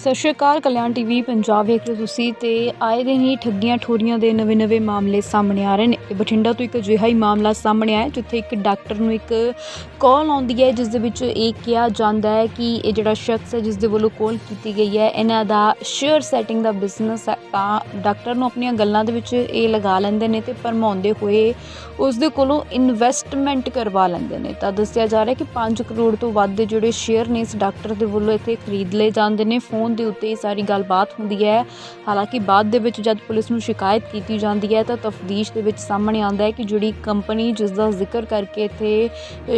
ਸਤਿ ਸ਼੍ਰੀ ਅਕਾਲ, ਕਲਿਆਣ ਟੀਵੀ, ਪੰਜਾਬ ਵੇਖ ਰਹੇ ਤੁਸੀਂ ਤੇ ਆਏ ਦਿਨ ਹੀ ਠੱਗੀਆਂ ਠੋਰੀਆਂ ਦੇ ਨਵੇਂ-ਨਵੇਂ ਮਾਮਲੇ ਸਾਹਮਣੇ ਆ ਰਹੇ ਨੇ। ਤੇ ਬਠਿੰਡਾ ਤੋਂ ਇੱਕ ਅਜਿਹਾ ਹੀ ਮਾਮਲਾ ਸਾਹਮਣੇ ਆਇਆ, ਜਿੱਥੇ ਇੱਕ ਡਾਕਟਰ ਨੂੰ ਇੱਕ ਕਾਲ ਆਉਂਦੀ ਹੈ, ਜਿਸ ਦੇ ਵਿੱਚ ਇਹ ਕਿਹਾ ਜਾਂਦਾ ਹੈ ਕਿ ਇਹ ਜਿਹੜਾ ਸ਼ਖਸ ਹੈ, ਜਿਸ ਦੇ ਵੱਲੋਂ ਕਾਲ ਕੀਤੀ ਗਈ ਹੈ, ਇਹਨਾਂ ਦਾ ਸ਼ੇਅਰ ਸੈਟਿੰਗ ਦਾ ਬਿਜ਼ਨਸ ਹੈ। ਤਾਂ ਡਾਕਟਰ ਨੂੰ ਆਪਣੀਆਂ ਗੱਲਾਂ ਦੇ ਵਿੱਚ ਇਹ ਲਗਾ ਲੈਂਦੇ ਨੇ ਤੇ ਭਰਮਾਉਂਦੇ ਹੋਏ ਉਸ ਦੇ ਕੋਲੋਂ ਇਨਵੈਸਟਮੈਂਟ ਕਰਵਾ ਲੈਂਦੇ ਨੇ। ਤਾਂ ਦੱਸਿਆ ਜਾ ਰਿਹਾ ਕਿ 5 ਕਰੋੜ ਤੋਂ ਵੱਧ ਦੇ ਜਿਹੜੇ ਸ਼ੇਅਰ ਨੇ, ਇਸ ਡਾਕਟਰ ਦੇ ਵੱਲੋਂ ਇੱਥੇ ਖਰੀਦ ਲਏ ਜਾਂਦੇ ਨੇ। ਫੋਨ ਦੇ ਉੱਤੇ ਇਹ ਸਾਰੀ ਗੱਲਬਾਤ ਹੁੰਦੀ ਹੈ। ਹਾਲਾਂਕਿ ਬਾਅਦ ਦੇ ਵਿੱਚ ਜਦ ਪੁਲਿਸ ਨੂੰ ਸ਼ਿਕਾਇਤ ਕੀਤੀ ਜਾਂਦੀ ਹੈ ਤਾਂ ਤਫਦੀਸ਼ ਦੇ ਵਿੱਚ ਸਾਹਮਣੇ ਆਉਂਦਾ ਹੈ ਕਿ ਜਿਹੜੀ ਕੰਪਨੀ ਜਿਸ ਦਾ ਜ਼ਿਕਰ ਕਰਕੇ ਇੱਥੇ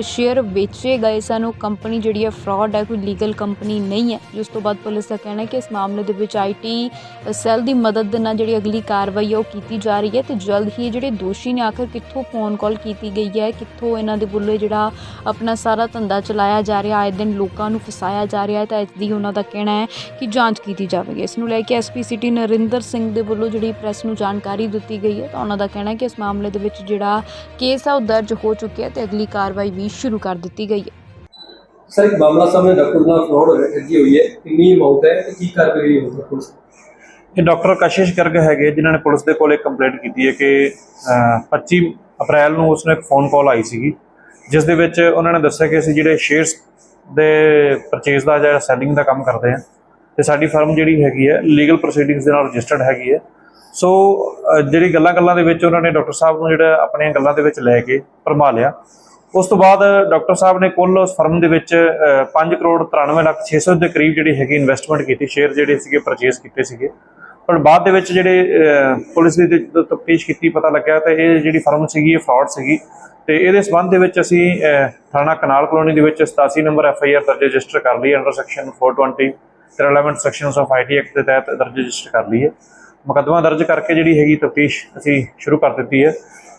ਸ਼ੇਅਰ ਵੇਚੇ ਗਏ ਸਨ, ਉਹ ਕੰਪਨੀ ਜਿਹੜੀ ਹੈ ਫਰਾਡ ਹੈ, ਕੋਈ ਲੀਗਲ ਕੰਪਨੀ ਨਹੀਂ ਹੈ। ਜਿਸ ਤੋਂ ਬਾਅਦ ਪੁਲਿਸ ਦਾ ਕਹਿਣਾ ਹੈ ਕਿ ਇਸ ਮਾਮਲੇ ਦੇ ਵਿੱਚ ਆਈਟੀ ਸੈੱਲ ਦੀ ਮਦਦ ਦੇ ਨਾਲ ਜਿਹੜੀ ਅਗਲੀ ਕਾਰਵਾਈ ਹੈ ਉਹ ਕੀਤੀ ਜਾ ਰਹੀ ਹੈ ਤੇ ਜਲਦ ਹੀ ਇਹ ਜਿਹੜੇ ਦੋਸ਼ੀ ਨੇ ਆਖਰ ਕਿੱਥੋਂ ਫੋਨ ਕਾਲ ਕੀਤੀ ਗਈ ਹੈ, ਕਿੱਥੋਂ ਇਹਨਾਂ ਦੇ ਵੱਲੋਂ ਜਿਹੜਾ ਆਪਣਾ ਸਾਰਾ ਧੰਦਾ ਚਲਾਇਆ ਜਾ ਰਿਹਾ, ਆਏ ਦਿਨ ਲੋਕਾਂ ਨੂੰ ਫਸਾਇਆ ਜਾ ਰਿਹਾ ਹੈ ਤਾਂ ਇਸ ਦੀ ਉਹਨਾਂ ਦਾ ਕਹਿਣਾ ਹੈ ਕਿ ਜਾਂਚ ਕੀਤੀ ਜਾਵੇਗੀ। ਇਸ ਨੂੰ ਲੈ ਕੇ ਐਸਪੀ ਸਿਟੀ ਨਰਿੰਦਰ ਸਿੰਘ ਦੇ ਵੱਲੋਂ ਜਿਹੜੀ ਪ੍ਰੈਸ ਨੂੰ ਜਾਣਕਾਰੀ ਦਿੱਤੀ ਗਈ ਹੈ ਤਾਂ ਉਹਨਾਂ ਦਾ ਕਹਿਣਾ ਹੈ ਕਿ ਇਸ ਮਾਮਲੇ ਦੇ ਵਿੱਚ ਜਿਹੜਾ ਕੇਸ ਹੈ ਉਹ ਦਰਜ ਹੋ ਚੁੱਕਿਆ ਹੈ ਤੇ ਅਗਲੀ ਕਾਰਵਾਈ ਵੀ ਸ਼ੁਰੂ ਕਰ ਦਿੱਤੀ ਗਈ ਹੈ। ਸਰ ਇੱਕ ਮਾਮਲਾ ਸਾਹਮਣੇ ਡਾਕਟਰ ਨਾਲ ਫਰਾਡ ਹੋਇਆ ਠੱਗੀ ਹੋਈ ਹੈ। ਕਿੰਨੀ ਅਮਾਉਂਟ ਹੈ ਤੇ ਕੀ ਕਾਰਵਾਈ ਹੋਈ ਹੈ ਪੁਲਿਸ ਇਹ ਡਾਕਟਰ ਕਸ਼ਿਸ਼ ਗਰਗ ਹੈਗੇ ਜਿਨ੍ਹਾਂ ਨੇ ਪੁਲਿਸ ਦੇ ਕੋਲ ਇੱਕ ਕੰਪਲੇਂਟ ਕੀਤੀ ਹੈ ਕਿ ਅਹ, 25 ਅਪ੍ਰੈਲ ਨੂੰ ਉਸਨੂੰ ਇੱਕ ਫੋਨ ਕਾਲ ਆਈ ਸੀਗੀ ਜਿਸ ਦੇ ਵਿੱਚ ਉਹਨਾਂ ਨੇ ਦੱਸਿਆ ਕਿ ਅਸੀਂ ਜਿਹੜੇ ਸ਼ੇਅਰਸ ਦੇ ਪਰਚੇਸ ਦਾ ਜਾਂ ਸੈਲਿੰਗ ਦਾ ਕੰਮ ਕਰਦੇ ਹਾਂ ਤੇ ਸਾਡੀ ਫਰਮ ਜਿਹੜੀ ਹੈਗੀ ਹੈ ਲੀਗਲ ਪ੍ਰੋਸੀਡਿੰਗਸ ਦੇ ਨਾਲ ਰਜਿਸਟਰਡ ਹੈਗੀ ਹੈ। ਸੋ ਜਿਹੜੀ ਗੱਲਾਂ-ਗੱਲਾਂ ਦੇ ਵਿੱਚ ਉਹਨਾਂ ਨੇ ਡਾਕਟਰ ਸਾਹਿਬ ਨੂੰ ਜਿਹੜਾ ਆਪਣੀਆਂ ਗੱਲਾਂ ਦੇ ਵਿੱਚ ਲੈ ਕੇ ਭਰਮਾ ਲਿਆ। ਉਸ ਤੋਂ ਬਾਅਦ ਡਾਕਟਰ ਸਾਹਿਬ ਨੇ ਕੁੱਲ ਉਸ ਫਰਮ ਦੇ ਵਿੱਚ 5 ਕਰੋੜ 93 ਲੱਖ 600 ਦੇ ਕਰੀਬ ਜਿਹੜੀ ਹੈਗੀ ਇਨਵੈਸਟਮੈਂਟ ਕੀਤੀ ਸ਼ੇਅਰ ਜਿਹੜੇ ਸੀਗੇ ਪਰਚੇਸ ਕੀਤੇ ਸੀਗੇ। ਪਰ ਬਾਅਦ ਦੇ ਵਿੱਚ ਜਿਹੜੇ ਪੁਲਿਸ ਦੀ ਜਦੋਂ ਤਫਤੀਸ਼ ਕੀਤੀ, ਪਤਾ ਲੱਗਿਆ ਤਾਂ ਇਹ ਜਿਹੜੀ ਫਰਮ ਸੀਗੀ, ਇਹ ਫਰਾਡ ਸੀਗੀ। ਤੇ ਇਹਦੇ ਸਬੰਧ ਦੇ ਵਿੱਚ ਅਸੀਂ ਥਾਣਾ ਕਨਾਲ ਕਲੋਨੀ ਦੇ ਵਿੱਚ 87 ਨੰਬਰ ਐਫ ਆਈ ਆਰ ਦਰਜ ਰਜਿਸਟਰ ਕਰ ਲਈ ਅੰਡਰ ਸੈਕਸ਼ਨ 420 ਤੇ relevant sections of IT act ਦੇ ਤਹਿਤ ਦਰਜ ਰਜਿਸਟਰ ਕਰ ਲਈ ਹੈ। ਮੁਕੱਦਮਾ ਦਰਜ ਕਰਕੇ ਜਿਹੜੀ ਹੈਗੀ ਤਫਤੀਸ਼ ਅਸੀਂ ਸ਼ੁਰੂ ਕਰ ਦਿੱਤੀ ਹੈ।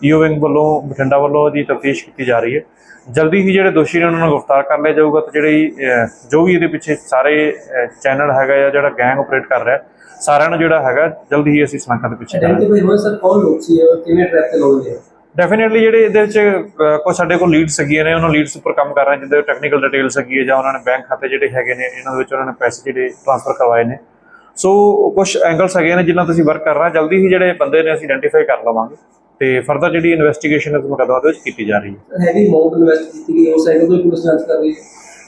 ਈਓ ਵਿੰਗ ਵੱਲੋਂ, ਬਠਿੰਡਾ ਵੱਲੋਂ ਇਹਦੀ ਤਫਤੀਸ਼ ਕੀਤੀ ਜਾ ਰਹੀ ਹੈ। ਜਲਦੀ ਹੀ ਜਿਹੜੇ ਦੋਸ਼ੀ ਨੇ ਉਹਨਾਂ ਨੂੰ ਗ੍ਰਿਫਤਾਰ ਕਰ ਲਿਆ ਜਾਊਗਾ ਤੇ ਜਿਹੜੀ ਜੋ ਵੀ ਇਹਦੇ ਪਿੱਛੇ ਸਾਰੇ ਚੈਨਲ ਹੈਗਾ ਜਾਂ ਜਿਹੜਾ ਗੈਂਗ ਆਪਰੇਟ ਕਰ ਰਿਹਾ, ਸਾਰਿਆਂ ਨੂੰ ਜਿਹੜਾ ਹੈਗਾ, ਜਲਦੀ ਹੀ ਅਸੀਂ ਸਲਾਖਾਂ ਦੇ ਪਿੱਛੇ ਕਰਾਂਗੇ ਆਇਡੈਂਟੀਫਾਈ ਹੋਇਆ ਸਰ, ਕੌਣ ਲੋਕ ਸੀ ਕਿਵੇਂ ਟਰੈਪ ਤੇ ਲੋਕ ਨੇ? ਡੈਫੀਨਿਟਲੀ ਜਿਹੜੇ ਇਹਦੇ ਵਿੱਚ ਕੁਝ ਸਾਡੇ ਕੋਲ ਲੀਡਸ ਹੈਗੀਆਂ ਨੇ ਉਹਨਾਂ ਲੀਡਸ ਉੱਪਰ ਕੰਮ ਕਰ ਰਹੇ ਜਿੱਦਾਂ ਟੈਕਨੀਕਲ ਡਿਟੇਲਸ ਹੈਗੀ ਹੈ ਜਾਂ ਉਹਨਾਂ ਨੇ ਬੈਂਕ ਖਾਤੇ ਜਿਹੜੇ ਹੈਗੇ ਨੇ ਇਹਨਾਂ ਦੇ ਵਿੱਚ ਉਹਨਾਂ ਨੇ ਪੈਸੇ ਜਿਹੜੇ ਟ੍ਰਾਂਸਫਰ ਕਰਵਾਏ ਨੇ। ਸੋ ਕੁਝ ਐਂਗਲਸ ਹੈਗੇ ਨੇ ਜਿਨ੍ਹਾਂ ਤੁਸੀਂ ਵਰਕ ਕਰ ਰਹੇ ਜਲਦੀ ਹੀ ਜਿਹੜੇ ਬੰਦੇ ਨੇ ਅਸੀਂ ਆਇਡੈਂਟੀਫਾਈ ਕਰ ਲਵਾਂਗੇ। ਤੇ ਫਰਦਰ ਜਿਹੜੀ ਇਨਵੈਸਟੀਗੇਸ਼ਨ ਇਸ ਮੁਕੱਦਮਾ ਦੇ ਵਿੱਚ ਕੀਤੀ ਜਾ ਰਹੀ ਹੈ। ਹੈਵੀ ਅਮਾਉਂਟ ਇਨਵੈਸਟ ਕੀਤੀ ਗਈ? ਉਸ ਐਂਗਲ ਤੋਂ ਪੁਲਿਸ ਜਾਂਚ ਕਰ ਰਹੀ ਹੈ।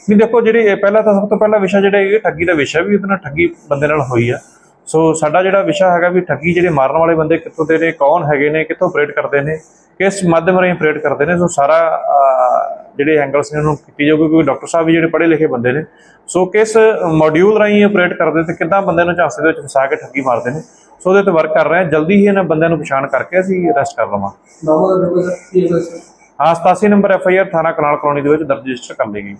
ਨਹੀਂ ਦੇਖੋ ਜਿਹੜੀ ਪਹਿਲਾ ਤਾਂ ਸਭ ਤੋਂ ਪਹਿਲਾ ਵਿਸ਼ਾ ਜਿਹੜਾ ਇਹ ਠੱਗੀ ਦਾ ਵਿਸ਼ਾ ਵੀ ਉਹਦੇ ਨਾਲ ਠੱਗੀ ਬੰਦੇ ਨਾਲ ਹੋਈ ਆ। ਸੋ ਸਾਡਾ ਜਿਹੜਾ ਵਿਸ਼ਾ ਹੈਗਾ ਵੀ ਠੱਗੀ ਜਿਹੜੇ ਮਾਰਨ ਵਾਲੇ ਬੰਦੇ ਕਿੱਥੋਂ ਦੇ ਨੇ ਕੌਣ ਹੈਗੇ ਨੇ ਕਿੱਥੋਂ ਆਪਰੇਟ ਕਰਦੇ ਨੇ ਕਿਸ ਮਾਧਿਅਮ ਰਾਹੀਂ ਆਪਰੇਟ ਕਰਦੇ ਨੇ? ਸੋ ਸਾਰਾ ਜਿਹੜੇ ਐਂਗਲਸ ਨੇ ਉਹਨੂੰ ਕੀਤੀ ਜਾਊਗੀ ਕਿਉਂਕਿ ਡਾਕਟਰ ਸਾਹਿਬ ਵੀ ਜਿਹੜੇ ਪੜ੍ਹੇ ਲਿਖੇ ਬੰਦੇ ਨੇ। ਸੋ ਕਿਸ ਮੋਡਿਊਲ ਰਾਹੀਂ ਆਪਰੇਟ ਕਰਦੇ ਤੇ ਕਿੱਦਾਂ ਬੰਦੇ ਨੂੰ ਝਾਂਸੇ ਦੇ ਵਿੱਚ ਫਸਾ ਕੇ ਠੱਗੀ ਮਾਰਦੇ ਨੇ? ਸੋ ਉਹਦੇ ਤੇ ਵਰਕ ਕਰ ਰਹੇ ਹਾਂ। ਜਲਦੀ ਹੀ ਇਹਨਾਂ ਬੰਦਿਆਂ ਨੂੰ ਪਛਾਣ ਕਰਕੇ ਅਸੀਂ ਅਰੈਸਟ ਕਰ ਲਵਾਂਗੇ ਹਾਂ 87 ਨੰਬਰ ਐਫ ਆਈ ਆਰ ਥਾਣਾ ਕਨਾਲ ਕਲੋਨੀ ਦੇ ਵਿੱਚ ਦਰਜ ਰਜਿਸਟਰ ਕਰ ਲਈ ਗਈ।